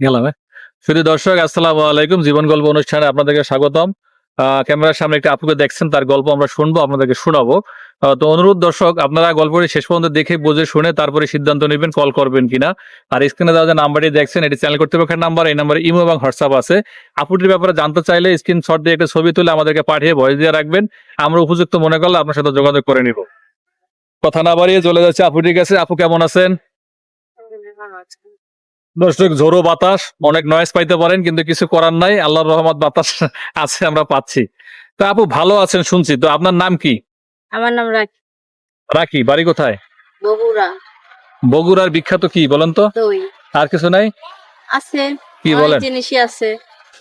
গেলাম? শুধু দর্শক, আসসালামু আলাইকুম। জীবন গল্প অনুষ্ঠানে আপনাদেরকে স্বাগতম। ক্যামেরার সামনে একটা আপুকে দেখছেন, তার গল্প আমরা শুনব, আপনাদেরকে শোনাবো। তো অনুরোধ দর্শক, আপনারা গল্পটি শেষ পর্যন্ত দেখে বুঝে শুনে তারপরে সিদ্ধান্ত নেবেন কল করবেন কিনা। আর স্ক্রিনে দেওয়া যে নাম্বারটি দেখছেন, এটি চ্যানেল কর্তৃপক্ষের নাম্বার, এই নাম্বারে ইমো এবং হোয়াটসঅ্যাপ আছে। আপুটির ব্যাপারে জানতে চাইলে স্ক্রিনশট দিয়ে একটা ছবি তুলে আমাদেরকে পাঠিয়ে ভয়েস দিয়ে রাখবেন। আমরা উপযুক্ত মনে করলে আপনার সাথে যোগাযোগ করে নিব। কথা না বাড়িয়ে চলে যাচ্ছে আপুটির কাছে। আপু, কেমন আছেন? দর্শক ঝোড়ো বাতাস অনেক নয়েজ পাইতে পারেন কিন্তু কিছু করার নাই আল্লাহর রহমত বাতাস আছে আমরা পাচ্ছি। তো আপু ভালো আছেন শুনছি। তো আপনার নাম কি? আমার নাম রাখি। রাখি বাড়ি কোথায়? বগুড়া। বগুড়ার বিখ্যাত কি বলেন তো? আর কিছু নাই? আছে। কি বলেন? জিনিসই আছে।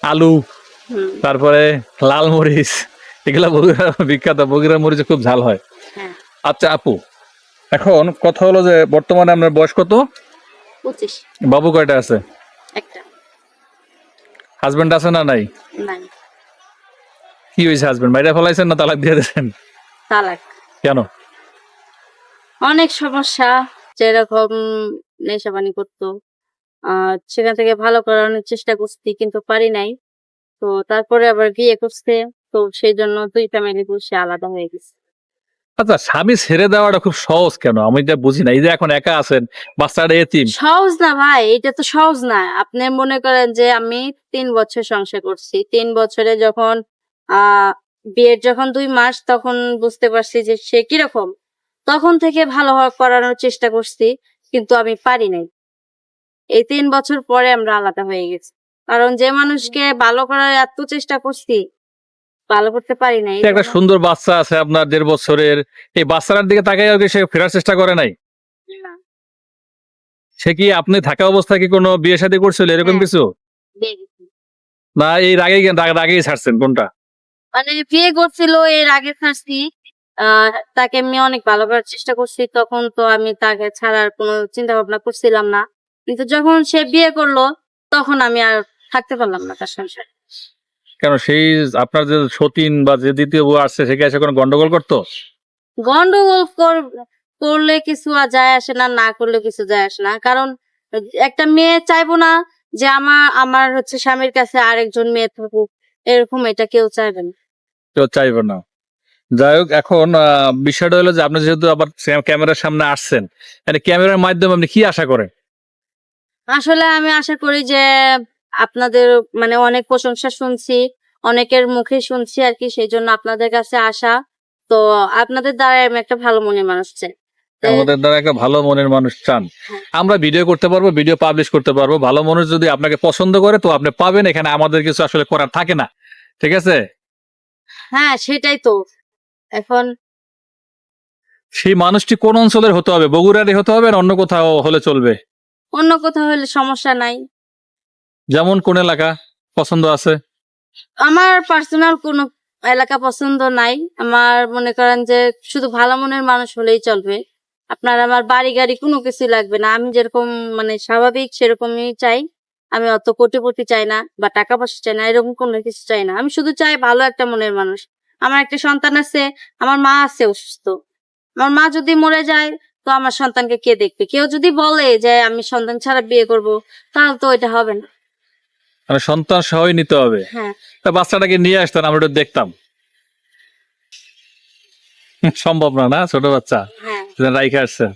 আলু তারপরে লাল মরিচ এগুলা বগুড়ার বিখ্যাত। বগুড়ার মরিচ খুব ঝাল হয়। হ্যাঁ। আচ্ছা আপু এখন কথা হলো যে বর্তমানে আপনার বয়স কত? পঁচিশ। বাবু কয়টা আছে? একটা। হাজবেন্ড আছে না নাই? নাই। কি হয়েছে হাজবেন্ড? বাইরে ফেলাইছেন না তালাক দিয়ে দিয়েছেন? তালাক। কেন? অনেক সমস্যা যেরকম নেশাবানি করতো। সেখান থেকে ভালো করানোর চেষ্টা করছি কিন্তু পারি নাই। তো তারপরে আবার বিয়ে করছে তো সেই জন্য দুই ফ্যামিলি বসে আলাদা হয়ে গেছে। আচ্ছা স্বামী ছেড়ে দেওয়াটা খুব সহজ কেন? আমি এটা বুঝি না। এই যে এখন একা আছেন, বাচ্চাটা এতিম। সহজ না ভাই, এটা তো সহজ না। আপনি মনে করেন যে আমি তিন বছর সংসার করছি। তিন বছরে যখন আহ বিয়ের যখন দুই মাস, তখন বুঝতে পারছি যে সে কীরকম। তখন থেকে ভালো করানোর চেষ্টা করছি, কিন্তু আমি পারি নাই। এই তিন বছর পরে আমরা আলাদা হয়ে গেছি। কারণ যে মানুষকে ভালো করার এত চেষ্টা করছি ভালো করতে পারি নাই একটা সুন্দর বাচ্চা আছে আপনার দেড় বছরের। এই বাচ্চাটার দিকে তাকাই আর কি সে ফেরার চেষ্টা করে নাই? সে কি আপনি থাকা অবস্থায় কি কোনো বিয়ে শাদী করছিল এরকম হ্যাঁ। কিছু? না এই রাগ- রাগেই ছাড়ছেন কোনটা? মানে বিয়ে করছিল এর আগে ছাড়ছি। তাকে আমি অনেক ভালো করার চেষ্টা করছি তখন তো আমি তাকে ছাড়ার কোনো চিন্তা ভাবনা করছিলাম না। কিন্তু যখন সে বিয়ে করল তখন আমি আর থাকতে পারলাম না তার সংসারে। কেন সেই আপনার যে সতীন বা যে দ্বিতীয় বউ আসছে সে কি এসে কোনো গন্ডগোল করতো? গন্ডগোল কর- করলে কিছু আর যায় আসে না না করলে কিছু যায় আসে না। কারণ একটা মেয়ে চাইব না যে আমার আমার হচ্ছে স্বামীর কাছে আরেকজন মেয়ে থাকুক। এরকম এটা কেউ চাইবে না। কেউ চাইবে না। যাই হোক এখন বিষয়টা হলো যে আপনি যেহেতু আবার ক্যামেরার সামনে আসছেন মানে ক্যামেরার মাধ্যমে আপনি কি আশা করেন? আসলে আমি আশা করি যে আপনাদের মানে অনেক প্রশংসা শুনছি অনেকের মুখে শুনছি আর কি সেই জন্য আপনাদের কাছে আসা। তো আপনাদের দ্বারা আমি একটা ভালো মনের মানুষ চাই। আমাদের দ্বারা একটা ভালো মনের মানুষ চান। হ্যাঁ। আমরা ভিডিও করতে পারব ভিডিও পাবলিশ করতে পারব। ভালো মানুষ যদি আপনাকে পছন্দ করে তো আপনি পাবেন। এখানে আমাদের কিছু আসলে করার থাকে না। ঠিক আছে? হ্যাঁ সেটাই তো। এখন সেই মানুষটি কোন অঞ্চলের হতে হবে? বগুড়ারই হতে হবে না অন্য কোথাও হলে চলবে? অন্য কোথাও হলে সমস্যা নাই। যেমন কোন এলাকা পছন্দ আছে? আমার পার্সোনাল কোনো এলাকা পছন্দ নাই। আমার মনে করেন যে শুধু ভালো মনের মানুষ হলেই চলবে। আপনার আমার বাড়ি গাড়ি কোনো কিছু লাগবে না। আমি যেরকম মানে স্বাভাবিক সেরকমই চাই। আমি অত কোটিপতি চাই না বা টাকা পয়সা চাই না, এরকম কোনো কিছু চাই না। আমি শুধু চাই ভালো একটা মনের মানুষ। আমার একটা সন্তান আছে, আমার মা আছে অসুস্থ। আমার মা যদি মরে যায়, তো আমার সন্তানকে কে দেখবে? কেউ যদি বলে যে আমি সন্তান ছাড়া বিয়ে করব, তাহলে তো এটা হবে না। মানে সন্তান সহই নিতে হবে। হ্যাঁ। তা বাচ্চাটাকে নিয়ে আসতেন আমরা একটু দেখতাম। সম্ভব না না? ছোট বাচ্চা। হ্যাঁ। রাইখে আসছে।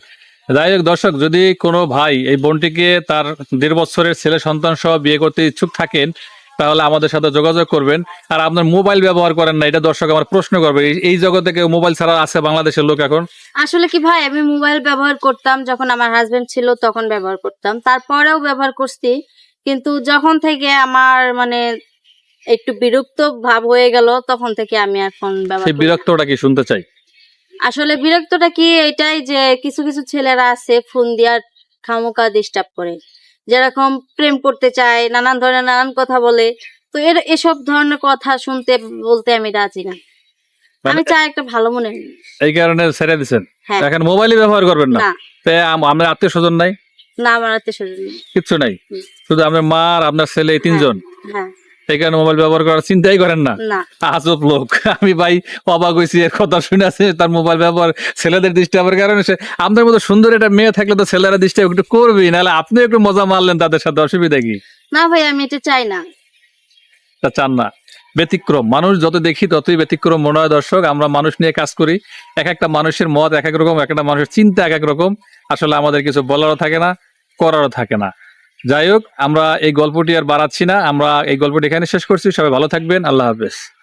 যাই হোক দর্শক যদি কোনো ভাই এই বোনটিকে তার দেড় বছরের ছেলে সন্তান সহ বিয়ে করতে ইচ্ছুক থাকেন তাহলে আমাদের সাথে যোগাযোগ করবেন। আর আপনার মোবাইল ব্যবহার করেন না এটা দর্শক আমার প্রশ্ন করবে। এই- এই জগতে কেউ মোবাইল ছাড়া আছে বাংলাদেশের লোক এখন? আসলে কি ভাই আমি মোবাইল ব্যবহার করতাম যখন আমার হাজবেন্ড ছিল তখন ব্যবহার করতাম। তারপরেও ব্যবহার করছি। কিন্তু যখন থেকে আমার মানে একটু বিরক্ত ভাব হয়ে গেল তখন থেকে আমি আর ফোন ব্যবহার সেই করি। না। বিরক্তটা কি শুনতে চাই? আসলে বিরক্তটা কি এটাই যে কিছু কিছু ছেলেরা আছে ফোন দিয়ার খামোকা ডিস্টার্ব করে। যেরকম প্রেম করতে চায় নানান ধরনের নানান কথা বলে। তো এর এসব ধরনের কথা শুনতে বলতে আমি রাজি না। আমি মানে- চাই একটা ভালো মনে এই কারণে ছেড়ে দিচ্ছেন হ্যাঁ। এখন মোবাইলই ব্যবহার করবেন না? না। তে আম- আমরা আত্মীয় স্বজন নাই? না আমার আত্মীয় কিচ্ছু নাই। শুধু আপনার মা আর আপনার ছেলে এই তিনজন? হ্যাঁ এই মোবাইল ব্যবহার করার চিন্তাই করেন না? আজব লোক। আমি ভাই অবাক হয়েছি এর কথা শুনে আছে তার মোবাইল ব্যবহার ছেলেদের ডিস্টার্বের কারণে সে আমাদের মতো সুন্দর একটা মেয়ে থাকলে তো ছেলেরা ডিস্টার্ব একটু করবেই নাহলে আপনি একটু মজা মারলেন তাদের সাথে অসুবিধা কি? না ভাই আমি এটা চাই না। তা চান না। ব্যতিক্রম। মানুষ যত দেখি ততই ব্যতিক্রম। মনে হয় দর্শক, আমরা মানুষ নিয়ে কাজ করি। এক একটা মানুষের মত এক এক রকম, এক একটা মানুষের চিন্তা এক এক রকম। আসলে আমাদের কিছু বলারও থাকে না, করারও থাকে না। যাই হোক, আমরা এই গল্পটি আর বাড়াচ্ছি না। আমরা এই গল্পটি এখানে শেষ করছি। সবাই ভালো থাকবেন। আল্লাহ হাফেজ।